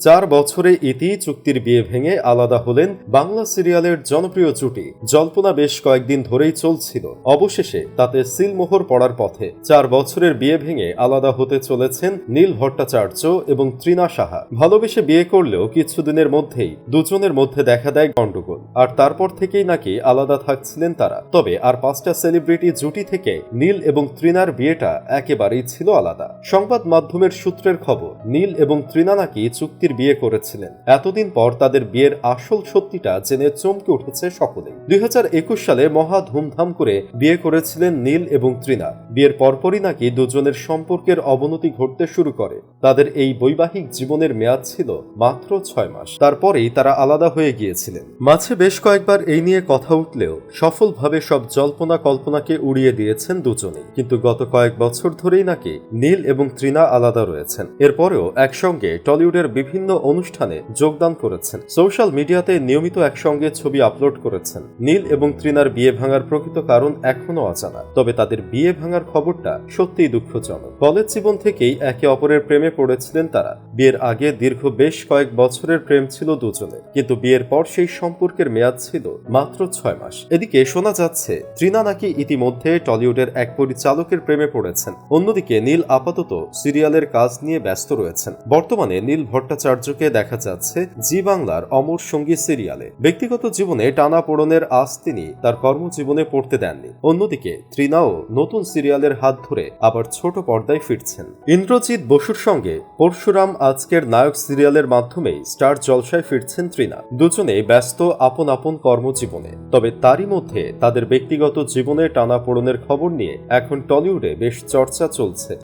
চার বছরে ইতি চুক্তির বিয়ে ভেঙে আলাদা হলেন বাংলা সিরিয়ালের জনপ্রিয় জুটি। জল্পনা বেশ কয়েকদিন ধরেই চলছিল। অবশেষে তাতে সিলমোহর পড়ার পথে চার বছরের বিয়ে ভেঙে আলাদা হতে চলেছেন নীল ভট্টাচার্য এবং ত্রিনা সাহা। ভালোবেসে বিয়ে করলেও কিছুদিনের মধ্যেই দুজনের মধ্যে দেখা দেয় গন্ডগোল আর তারপর থেকেই নাকি আলাদা থাকছিলেন তারা। তবে আর পাঁচটা সেলিব্রিটি জুটি থেকে নীল এবং ত্রিনার বিয়েটা একেবারেই ছিল আলাদা। সংবাদ মাধ্যমের সূত্রের খবর, নীল এবং ত্রিনা নাকি চুক্তির বিয়ে করেছিলেন। এতদিন পর তাদের বিয়ের আসল সত্যিটা জেনে চমকে উঠেছে সকলেই। দুই সালে মহা ধুমধাম করে বিয়ে করেছিলেন নীল এবং ত্রিনা বিয়ের পরপরই নাকি দুজনের সম্পর্কের অবনতি ঘটতে শুরু করে। তাদের এই বৈবাহিক জীবনের মেয়াদ ছিল মাত্র ছয় মাস। তারপরেই তারা আলাদা হয়ে গিয়েছিলেন। মাঝে বেশ কয়েকবার এই নিয়ে কথা উঠলেও সফলভাবে সব জল্পনা কল্পনাকে উড়িয়ে দিয়েছেন দুজনেই। কিন্তু গত কয়েক বছর ধরেই নাকি নীল এবং ত্রিনা আলাদা রয়েছেন। এরপরেও একসঙ্গে টলিউডের বিভিন্ন অনুষ্ঠানে যোগদান করেছেন। সোশ্যাল মিডিয়াতে নিয়মিত একসঙ্গে ছবি আপলোড করেছেন। নীল এবং ত্রিনার বিয়ে ভাঙার প্রকৃত কারণ এখনও অজানা। তবে তাদের বিয়ে ভাঙার খবরটা সত্যিই দুঃখজনক। কলেজ জীবন থেকেই একে অপরের প্রেমে পড়েছিলেন তারা। বিয়ের আগে দীর্ঘ বেশ কয়েক বছরের প্রেম ছিল দুজনের। কিন্তু বিয়ের পর সেই সম্পর্কের মেয়াদ ছিল মাত্র ছয় মাস। এদিকে শোনা যাচ্ছে, ত্রিনা নাকি ইতিমধ্যে টলিউডের এক পরিচালকের প্রেমে পড়েছেন। অন্যদিকে নীল আপাতত সিরিয়ালের কাজ নিয়ে ব্যস্ত রয়েছেন। বর্তমানে নীল ভট্টাচার্যকে দেখা যাচ্ছে জি বাংলার অমর সঙ্গী সিরিয়ালে। ব্যক্তিগত জীবনে টানা পোড়নের আজ তিনি তার কর্মজীবনে পড়তে দেননি। অন্যদিকে ত্রিনাও নতুন সিরিয়ালের হাত ধরে আবার ছোট পর্দায় ফিরছেন। ইন্দ্রজিৎ বসুর সঙ্গে পরশুরাম আজকের নায়ক সিরিয়ালের মাধ্যমেই স্টার জলসায় ফিরছেন ত্রিনা। দুজনে ব্যস্ত আপন আপন কর্মজীবনে। তবে তারই মধ্যে তাদের ব্যক্তিগত জীবনে টানা পোড়নের খবর নিয়ে এখন টলিউডে বেশ চর্চা চলছে।